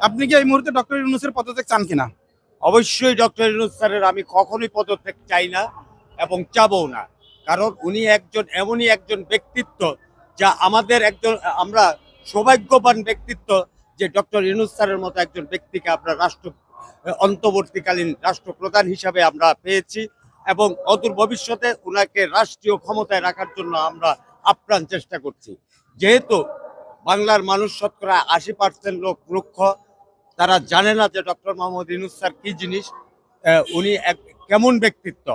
আপনি কি এই মুহূর্তে ডক্টর ইউনুসের পদত্যাগ চান কিনা? অবশ্যই ডক্টর ইউনুস স্যারের, আমি কখনোই পদত্যাগ চাই না এবং চাবও না। কারণ উনি একজন, এমনই একজন ব্যক্তিত্ব যা আমাদের একজন, আমরা সৌভাগ্যবান ব্যক্তিত্ব যে ডক্টর ইউনুস স্যারের মতো একজন ব্যক্তিকে আমরা রাষ্ট্র, অন্তর্বর্তীকালীন রাষ্ট্রপ্রধান হিসাবে আমরা পেয়েছি এবং অদূর ভবিষ্যতে ওনাকে রাষ্ট্রীয় ক্ষমতায় রাখার জন্য আমরা আপ্রাণ চেষ্টা করছি। যেহেতু বাংলার মানুষ শতকরা আশি পার্সেন্ট লোক রুক্ষ তারা জানে না যে ডক্টর মোহাম্মদ ইউনুস স্যার কি জিনিস উনি এক কেমন ব্যক্তিত্ব।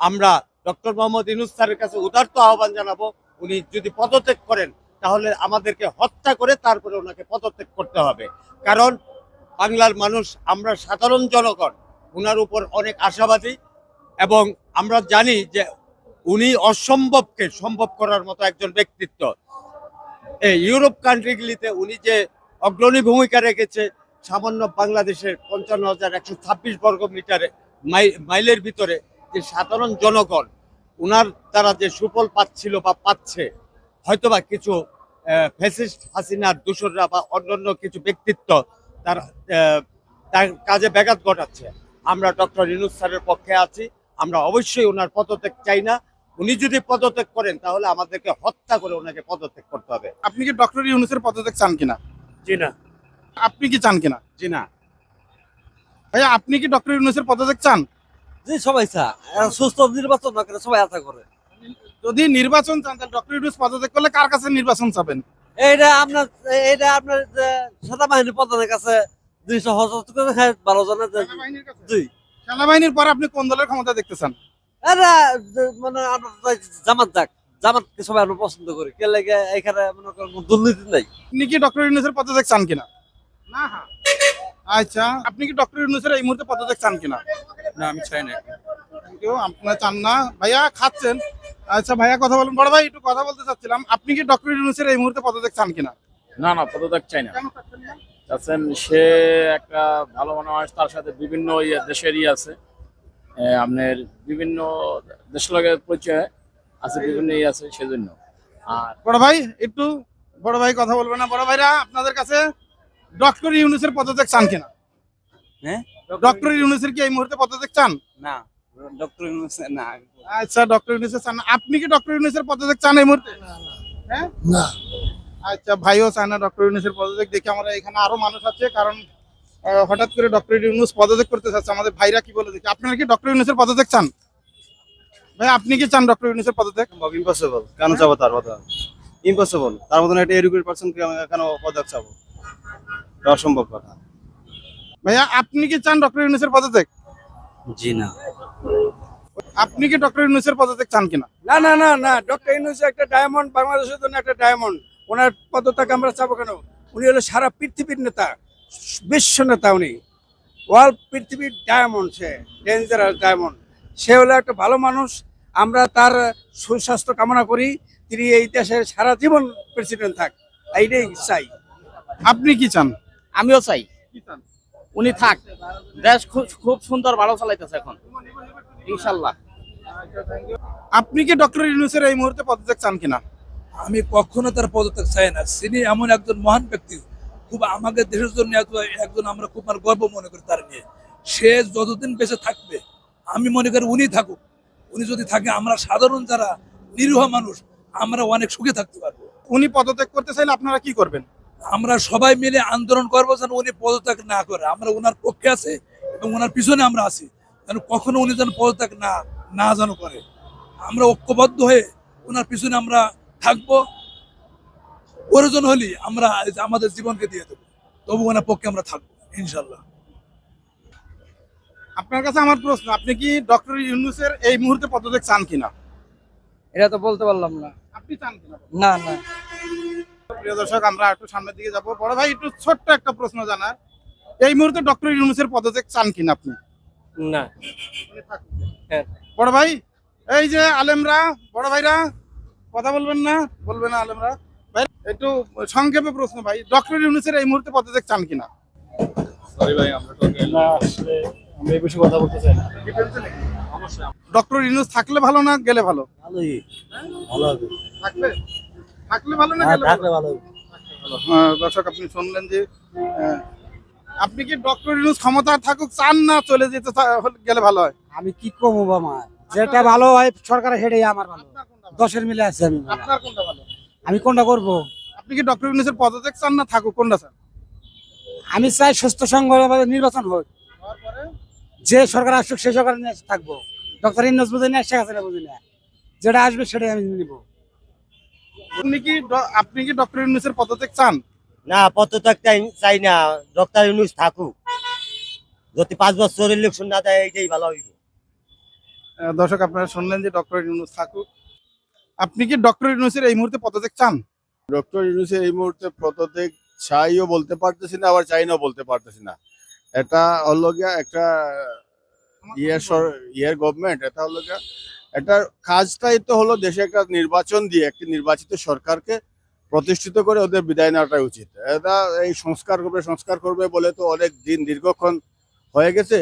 আমরা ডক্টর মোহাম্মদ ইউনুস স্যারের কাছে উদার্ত আহ্বান জানাব, উনি যদি পদত্যাগ করেন, তাহলে আমাদেরকে হত্যা করে তারপরে ওনাকে পদত্যাগ করতে হবে। কারণ বাংলার মানুষ, আমরা সাধারণ জনগণ ওনার উপর অনেক আশাবাদী এবং আমরা জানি যে উনি অসম্ভবকে সম্ভব করার মতো একজন ব্যক্তিত্ব। এই ইউরোপ কান্ট্রিগুলিতে উনি যে অগ্রণী ভূমিকা রেখেছে সামান্য বাংলাদেশের পঞ্চান্ন হাজার একশো ছাব্বিশ বর্গ মিটারে মাই- মাইলের ভিতরে যে সাধারণ জনগণ উনার দ্বারা যে সুফল পাচ্ছিল বা পাচ্ছে হয়তোবা কিছু ফেসিস্ট হাসিনার দূষররা বা অন্যান্য কিছু ব্যক্তিত্ব তার তার কাজে ব্যাঘাত ঘটাচ্ছে। আমরা ডক্টর ইনুস স্যারের পক্ষে আছি আমরা অবশ্যই ওনার পদত্যাগ চাই না। উনি যদি পদত্যাগ করেন তাহলে আমাদেরকে হত্যা করে ওনাকে পদত্যাগ করতে হবে। আপনি কি ডক্টর ইউনুসের পদত্যাগ চান কিনা? জি না। আপনি কি চান কিনা? জি না। ভাইয়া আপনি কি ডক্টর ইউনুসের পদত্যাগ চান? জি সবাই চা সুস্থ নির্বাচন না করে সবাই আশা করে। যদি নির্বাচন চান তাহলে ডক্টর ইউনুস পদত্যাগ করলে কার কাছে নির্বাচন চাবেন? এইটা আপনার এইটা আপনার যে সেনাবাহিনী প্রধানের কাছে দুইশো হজরত করে বারো জনের যে- সেনাবাহিনীর কাছে? জি। সেনাবাহিনীর পর আপনি কোন দলের ক্ষমতা দেখতে চান? মানে জামাত যাক। জামাতকে সবাই আমরা পছন্দ করি। কে লেগে এখানে মনে করেন দুর্নীতি নাই। আপনি কি ডক্টর ইউনুসের পদত্যাগ চান কিনা? না আচ্ছা আপনি কি ডক্টর ইউনুসের এই মুহূর্তে পদত্যাগ চান কিনা? না আমি চাই না কেউ আপনারা চান না। ভাইয়া খাচ্ছেন। আচ্ছা ভাইয়া কথা বলুন। বড় ভাই একটু কথা বলতে চাচ্ছিলাম। আপনি কি ডক্টর ইউনুসের এই মুহূর্তে পদত্যাগ চান কিনা? না না পদত্যাগ চাই না। চাচ্ছেন সে একটা ভালো মানুষ তার সাথে বিভিন্ন ইয়ে দেশের ইয়ে আছে। আপনার বিভিন্ন দেশের লগে পরিচয় আছে বিভিন্ন ইয়ে আছে সেজন্য। আর বড় ভাই একটু বড় ভাই কথা বলবে না। বড় ভাইরা আপনাদের কাছে ডক্টর ইউনুসের পদত্যাগ চান কিনা? হ্যাঁ? ডক্টর ইউনুসের কি এই মুহূর্তে পদত্যাগ চান? না ডক্টর না। আচ্ছা ডক্টর ইউনুসের চান আপনি কি ডক্টর ইউনুসের পদত্যাগ চান এই মুহূর্তে? হ্যাঁ? না। আচ্ছা ভাইও চায় না ডক্টর ইউনুসের পদত্যাগ। দেখে আমরা এখানে আরও মানুষ আছে কারণ হঠাৎ করে ডক্টর ইউনুস পদত্যাগ করতে চাচ্ছে। আমাদের ভাইরা কি বলে দেখি। আপনারা কি ডক্টর ইউনুসের পদত্যাগ চান? ভাই আপনি কি চান ডক্টর ইউনুসের পদত্যাগ? ইম্পসিবল কেন চাবো তার কথা ইম্পসিবল তার মতন একটা এডুকেট পার্সন কেন পদক চাবো? এটা অসম্ভব কথা। ভাইয়া আপনি কি চান ডক্টর ইউনুসের পদত্যাগ? জি না। আপনি কি ডক্টর ইউনুসের পদত্যাগ চান কিনা? না না না না ডক্টর ইউনুস একটা ডায়মন্ড বাংলাদেশের জন্য একটা ডায়মন্ড ওনার পদত্যাগ আমরা চাবো কেন? উনি হলো সারা পৃথিবীর নেতা বিশ্ব নেতা উনি। ওয়ার্ল্ড পৃথিবীর ডায়মন্ড সে ডেঞ্জারাস ডায়মন্ড সে হলো একটা ভালো মানুষ। আমরা তার সুস্বাস্থ্য কামনা করি। তিনি এই দেশের সারা জীবন প্রেসিডেন্ট থাক। এইটাই চাই। আপনি কি চান? আমিও চাই। উনি থাক। দেশ খুব খুব সুন্দর ভালো চালাইতেছে এখন। ইনশাল্লাহ। আপনি কি ডক্টর ইউনুসের এই মুহূর্তে পদত্যাগ চান কিনা? আমি কখনো তার পদত্যাগ চাই না। তিনি এমন একজন মহান ব্যক্তি খুব আমাদের দেশের জন্য এক- একজন আমরা খুব মানে গর্ব মনে করি তার নিয়ে। সে যতদিন বেঁচে থাকবে আমি মনে করি উনি থাকুক। উনি যদি থাকে আমরা সাধারণ যারা নিরীহ মানুষ আমরা অনেক সুখে থাকতে পারব। উনি পদত্যাগ করতে চাইলে আপনারা কি করবেন? আমরা সবাই মিলে আন্দোলন করব যেন উনি পদত্যাগ না করে। আমরা ওনার পক্ষে আছি এবং ওনার পিছনে আমরা আছি। যেন কখনো উনি যেন পদত্যাগ না না যেন করে। আমরা ঐক্যবদ্ধ হয়ে ওনার পিছনে আমরা থাকব। প্রয়োজন হলে আমরা আমাদের জীবনকে দিয়ে দেবো। তবু ওনার পক্ষে আমরা থাকব ইনশাল্লাহ আপনার কাছে আমার প্রশ্ন আপনি কি ডক্টর ইউনুসের এই মুহূর্তে পদত্যাগ চান কিনা? এটা তো বলতে পারলাম না। আপনি চান কিনা? না না। প্রিয় দর্শক আমরা একটু সামনের দিকে যাব। বড় ভাই একটু ছোট্ট একটা প্রশ্ন জানার। এই মুহূর্তে ডক্টর ইউনুসের পদত্যাগ চান কিনা আপনি? না। হ্যাঁ। বড় ভাই এই যে আলেমরা বড় ভাইরা কথা বলবেন না? বলবেন না আলেমরা? ভাই একটু সংক্ষেপে প্রশ্ন ভাই ডক্টর ইউনুসের এই মুহূর্তে পদত্যাগ চান কিনা? আমি এই বিষয়ে কথা বলতে চাই না। ডক্টর ইউনুস থাকলে ভালো না গেলে ভালো? ভালোই। ভালো হবে। থাকলে থাকলে ভালো না হ্যাঁ থাকলে ভালো। দর্শক আপনি শুনলেন যে আপনি কি ডক্টর ইউনুস ক্ষমতা থাকুক চান না চলে যেতে গেলে ভালো হয়? আমি কি কমু বাবা? যেটা ভালো হয় সরকার হেডে আমার ভালো? দশের মিলে আছে আমি আপনার কোনটা ভালো? আমি কোনটা করব? আপনি কি ডক্টর ইউনুসের পদত্যাগ চান না থাকুক কোনটা চান? আমি চাই সুস্থ সংঘ নির্বাচন হোক। যে সরকার আসুক সেই সরকার নিয়ে থাকব। ডক্টর ইন্নস বুঝে না শেখ হাসিনা বুঝে না যেটা আসবে সেটাই আমি নিব। আপনি কি ড- আপনি কি ডক্টর ইউনুসের পদত্যাগ চান? না পদত্যাগ চাই চাই না। ডক্টর ইউনুস থাকুক। যদি পাঁচ বছর ইলেকশন না দেয় এইটাই ভালো হইব। দর্শক আপনারা শুনলেন যে ডক্টর ইউনুস থাকুক। আপনি কি ডক্টর ইউনুসের এই মুহূর্তে পদত্যাগ চান? ডক্টর ইউনুসের এই মুহূর্তে পদত্যাগ চাইও বলতে পারতেছি না আবার চাই না বলতে পারতেছি না। এটা হলো গিয়া একটা ইয়ের ইয়ের গভর্নমেন্ট এটা হলো গিয়া একটা কাজটাই তো হলো দেশে একটা নির্বাচন দিয়ে একটি নির্বাচিত সরকারকে প্রতিষ্ঠিত করে ওদের বিদায় নেওয়াটাই উচিত। এটা এই সংস্কার করবে সংস্কার করবে বলে তো অনেক দিন দীর্ঘক্ষণ হয়ে গেছে।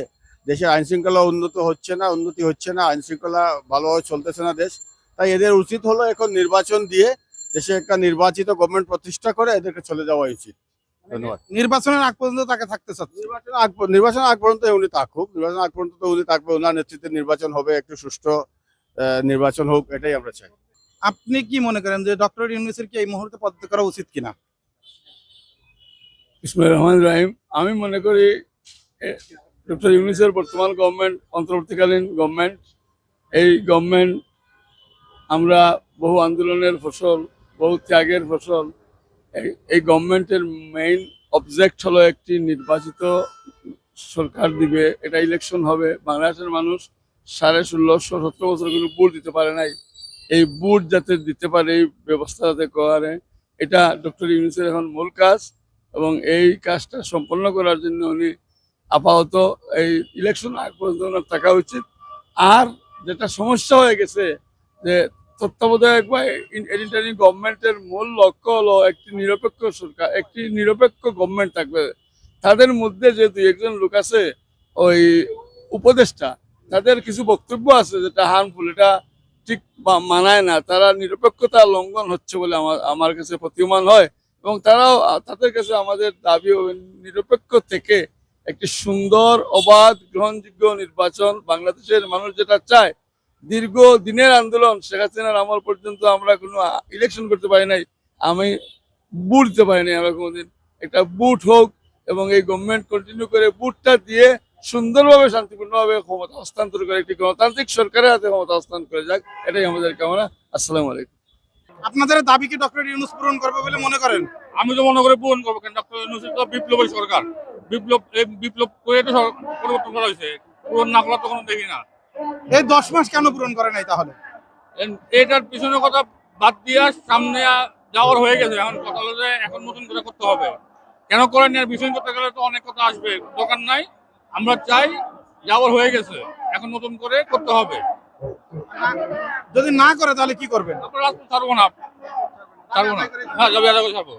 দেশের আইন শৃঙ্খলা উন্নত হচ্ছে না উন্নতি হচ্ছে না আইন শৃঙ্খলা ভালোভাবে চলতেছে না দেশ। তাই এদের উচিত হলো এখন নির্বাচন দিয়ে দেশে একটা নির্বাচিত গভর্নমেন্ট প্রতিষ্ঠা করে এদেরকে চলে যাওয়া উচিত। ধন্যবাদ। নির্বাচনের আগ পর্যন্ত তাকে থাকতে চাচ্ছে। নির্বাচন আগ নির্বাচন আগ পর্যন্ত উনি থাকুক নির্বাচন আগ পর্যন্ত উনি থাকবে ওনার নেতৃত্বে নির্বাচন হবে একটু সুষ্ঠু নির্বাচন হোক এটাই আমরা চাই। আপনি কি মনে করেন যে ডক্টর ইউনুসের কি এই মুহূর্তে পদত্যাগ করা উচিত কিনা? ইসমাইল রহমান রাহিম আমি মনে করি ডক্টর ইউনিসের বর্তমান গভর্নমেন্ট অন্তর্বর্তীকালীন গভর্নমেন্ট এই গভর্নমেন্ট আমরা বহু আন্দোলনের ফসল বহু ত্যাগের ফসল এই- এই গভর্নমেন্টের মেইন অবজেক্ট হলো একটি নির্বাচিত সরকার দিবে এটা ইলেকশন হবে বাংলাদেশের মানুষ সাড়ে ষোলোশো সতেরো বছর কোনো ভোট দিতে পারে নাই। এই ভোট যাতে দিতে পারে, এই ব্যবস্থা যাতে করে, এটা ডক্টর ইউনিসের এখন মূল কাজ এবং এই কাজটা সম্পন্ন করার জন্য উনি আপাতত এই ইলেকশন আগ পর্যন্ত থাকা উচিত। আর যেটা সমস্যা হয়ে গেছে যে তত্ত্বাবধায়ক বা এডিটারি গভর্নমেন্টের মূল লক্ষ্য হলো একটি নিরপেক্ষ সরকার, একটি নিরপেক্ষ গভর্নমেন্ট থাকবে। তাদের মধ্যে যে দুই একজন লোক আছে, ওই উপদেষ্টা তাদের কিছু বক্তব্য আছে যেটা হার্মফুল এটা ঠিক মানায় না। তারা নিরপেক্ষতা লঙ্ঘন হচ্ছে বলে আমার আমার কাছে প্রতীয়মান হয় এবং তারাও, তাদের কাছে আমাদের দাবি নিরপেক্ষ থেকে একটি সুন্দর, অবাধ, গ্রহণযোগ্য নির্বাচন বাংলাদেশের মানুষ যেটা চায়, দীর্ঘ দিনের আন্দোলন, শেখ হাসিনার আমল পর্যন্ত আমরা কোনো ইলেকশন করতে পারি নাই, আমি বুট দিতে পারি নাই, আমরা কোনোদিন। একটা বুট হোক এবং এই গভর্নমেন্ট কন্টিনিউ করে বুটটা দিয়ে সুন্দরভাবে শান্তিপূর্ণভাবে ক্ষমতা হস্তান্তর করে একটি গণতান্ত্রিক সরকারের হাতে ক্ষমতা হস্তান্তর করে যাক। এটাই আমাদের কামনা। আসসালামু আলাইকুম। আপনাদের দাবি কি ডক্টর ইউনুস পূরণ করবে বলে মনে করেন? আমি তো মনে করি পূরণ করব কেন ডক্টর ইউনুস তো বিপ্লবের সরকার। বিপ্লব এই বিপ্লব করে তো পরিবর্তন করা হয়েছে। পূরণ না করা তো কোনো দেখি না। এই দশ মাস কেন পূরণ করে নাই তাহলে? এটার পিছনে কথা বাদ দিয়া সামনে যাওয়ার হয়ে গেছে। এখন কথা হলো যে এখন নতুন করে করতে হবে। কেন করেন বিষয় করতে গেলে তো অনেক কথা আসবে। দোকান নাই। আমরা চাই যাওয়ার হয়ে গেছে। এখন নতুন করে করতে হবে। যদি না করে তাহলে কি করবেন? রাস্তা ছাড়বো না। ছাড়বো না। হ্যাঁ যাবে ছাড়বো।